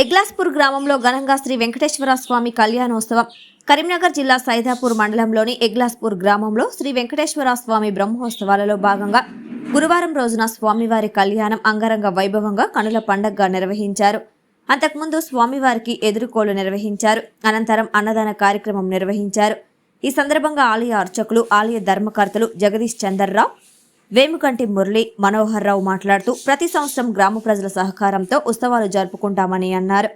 ఎగ్లాస్పూర్ గ్రామంలో ఘనంగా శ్రీ వెంకటేశ్వర స్వామి కళ్యాణోత్సవం. కరీంనగర్ జిల్లా సైదాపూర్ మండలంలోని ఎగ్లాస్పూర్ గ్రామంలో శ్రీ వెంకటేశ్వర స్వామి బ్రహ్మోత్సవాలలో భాగంగా గురువారం రోజున స్వామివారి కళ్యాణం అంగరంగ వైభవంగా కనుల పండగగా నిర్వహించారు. అంతకుముందు స్వామివారికి ఎదురుకోలు నిర్వహించారు. అనంతరం అన్నదాన కార్యక్రమం నిర్వహించారు. ఈ సందర్భంగా ఆలయ అర్చకులు ఆలయ ధర్మకర్తలు జగదీష్ చందర్రావు వేముకంటి మురళి మనోహర్ రావు మాట్లాడుతూ ప్రతి సంవత్సరం గ్రామ ప్రజల సహకారంతో ఉత్సవాలు జరుపుకుంటామని అన్నారు.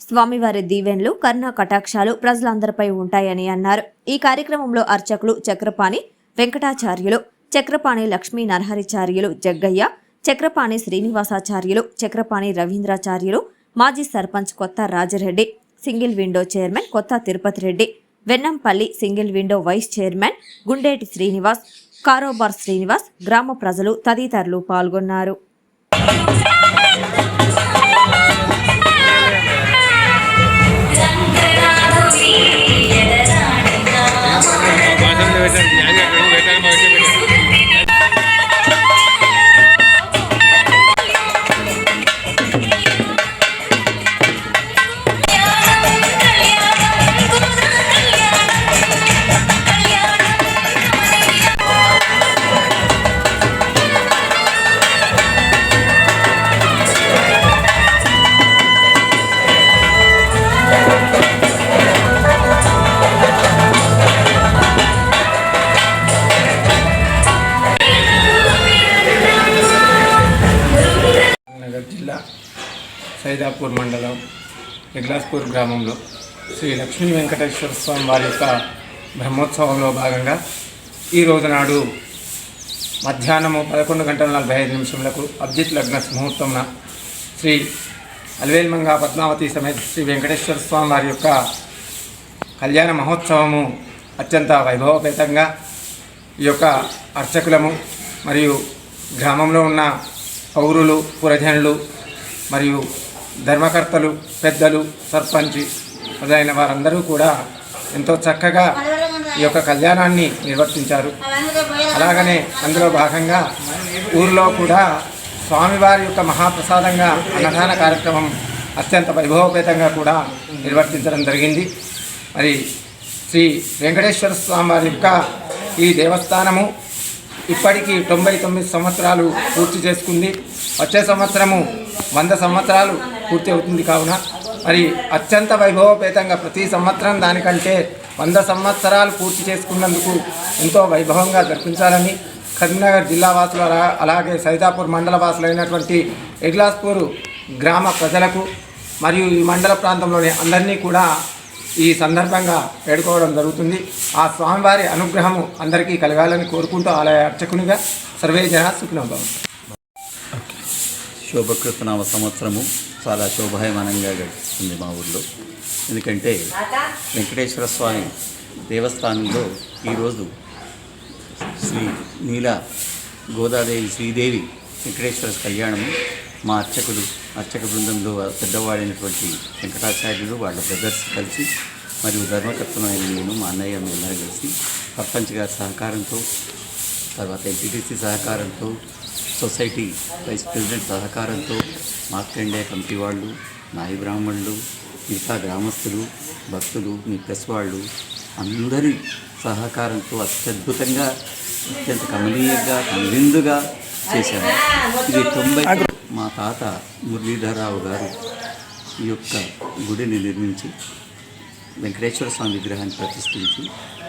స్వామివారి దీవెన్లు కరుణా కటాక్షాలు ప్రజలందరిపై ఉంటాయని అన్నారు. ఈ కార్యక్రమంలో అర్చకులు చక్రపాణి వెంకటాచార్యులు చక్రపాణి లక్ష్మీ నరహరిచార్యులు జగ్గయ్య చక్రపాణి శ్రీనివాసాచార్యులు చక్రపాణి రవీంద్రాచార్యులు మాజీ సర్పంచ్ కొత్త Raja Reddy single window chairman Kotha Tirupati Reddy Vennampalli single window vice chairman Gundeti Srinivas కారోబార్ Srinivas గ్రామ ప్రజలు తదితరులు పాల్గొన్నారు. సైదాపూర్ మండలం ఎగ్లాస్పూర్ గ్రామంలో శ్రీ లక్ష్మీ వెంకటేశ్వర స్వామి వారి యొక్క బ్రహ్మోత్సవంలో భాగంగా ఈ రోజు నాడు మధ్యాహ్నము పదకొండు గంటల నలభై ఐదు నిమిషములకు అబ్జిత్ లగ్న ముహూర్తంన శ్రీ అలవేల్మంగా పద్మావతి సమేత శ్రీ వెంకటేశ్వర స్వామి వారి యొక్క కళ్యాణ మహోత్సవము అత్యంత వైభవపేతంగా ఈ యొక్క అర్చకులము మరియు గ్రామంలో ఉన్న పౌరులు పురజనులు మరియు ధర్మకర్తలు పెద్దలు సర్పంచి మొదలైన వారందరూ కూడా ఎంతో చక్కగా ఈ యొక్క కళ్యాణాన్ని నిర్వర్తించారు. అలాగనే అందులో భాగంగా ఊరిలో కూడా స్వామివారి యొక్క మహాప్రసాదంగా అన్నదాన కార్యక్రమం అత్యంత వైభవపేతంగా కూడా నిర్వర్తించడం జరిగింది. మరి శ్రీ వెంకటేశ్వర స్వామి వారి యొక్క ఈ దేవస్థానము ఇప్పటికీ తొంభై తొమ్మిది సంవత్సరాలు పూర్తి చేసుకుంది. వచ్చే సంవత్సరము వంద సంవత్సరాలు పూర్తి అవుతుంది కావున. మరి అత్యంత వైభవపేతంగా ప్రతి సంవత్సరం దానికంటే వంద సంవత్సరాలు పూర్తి చేసుకున్నందుకు ఎంతో వైభవంగా జరిపించాలని కరీంనగర్ జిల్లా వాసులు అలా- అలాగే సైదాపూర్ మండల వాసులైనటువంటి ఎగ్లాస్పూర్ గ్రామ ప్రజలకు మరియు ఈ మండల ప్రాంతంలోని అందరినీ కూడా ఈ సందర్భంగా వేడుకోవడం జరుగుతుంది. ఆ స్వామివారి అనుగ్రహము అందరికీ కలగాలని కోరుకుంటూ ఆలయ అర్చకునిగా సర్వే జన సుఖినోభవం శోభకృతనామ సంవత్సరము చాలా శోభాయమానంగా గడుస్తుంది మా ఊర్లో. ఎందుకంటే వెంకటేశ్వర స్వామి దేవస్థానంలో ఈరోజు శ్రీ నీల గోదాదేవి శ్రీదేవి వెంకటేశ్వర కళ్యాణము మా అర్చకులు అర్చక బృందంలో పెద్దవాడైనటువంటి వెంకటాచార్యులు వాళ్ళ బ్రదర్స్ కలిసి మరియు ధర్మకర్తమైన నేను మా అన్నయ్య అందరూ కలిసి సర్పంచ్ గారి సహకారంతో తర్వాత ఎంపీటీసీ సహకారంతో సొసైటీ వైస్ ప్రెసిడెంట్ సహకారంతో మార్కండే కమిటీ వాళ్ళు నాయి బ్రాహ్మణులు మిగతా గ్రామస్తులు భక్తులు మీ ప్రెస్ వాళ్ళు అందరి సహకారంతో అత్యద్భుతంగా అత్యంత కమనీయంగా కనువిందుగా చేశాము ఇది తొంభై మా తాత మురళీధరరావు గారు ఈ యొక్క గుడిని నిర్మించి వెంకటేశ్వర స్వామి విగ్రహాన్ని ప్రతిష్ఠించి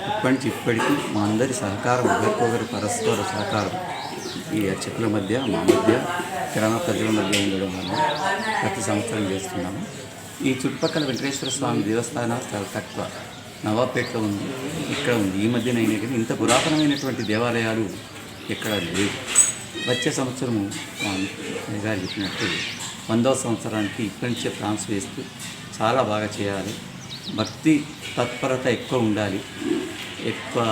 ఇప్పటి నుంచి ఇప్పటికీ మా అందరి సహకారం ఒకరికొకరి పరస్పర సహకారం ఈ అర్చకుల మధ్య మా మధ్య కిరాణా ప్రజల మధ్య ఉండడం వల్ల ప్రతి సంవత్సరం చేస్తున్నాము. ఈ చుట్టుపక్కల వెంకటేశ్వర స్వామి దేవస్థానం చాలా తక్కువ. నవాపేటలో ఉంది ఇక్కడ ఉంది. ఈ మధ్యన అయినా కానీ ఇంత పురాతనమైనటువంటి దేవాలయాలు ఎక్కడ లేవు. వచ్చే సంవత్సరము మా గారు చెప్పినట్టు వందవ సంవత్సరానికి ఇప్పటి నుంచే ప్లాన్స్ వేస్తూ చాలా బాగా చేయాలి. భక్తి తత్పరత ఎక్కువ ఉండాలి. ఎక్కువ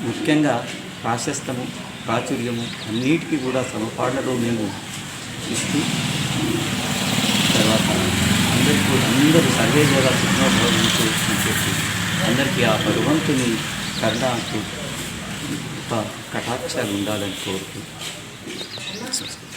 ముఖ్యంగా ప్రాశస్తము ప్రాచుర్యము అన్నిటికీ కూడా సమపాడలో మేము ఇస్తూ తర్వాత అందరికీ కూడా అందరూ సర్వే ద్వారా సుఖనోభవంతో అని చెప్పి అందరికీ ఆ భగవంతుని కరుణకు కటాక్షాలు ఉండాలని కోరుతూ Texas.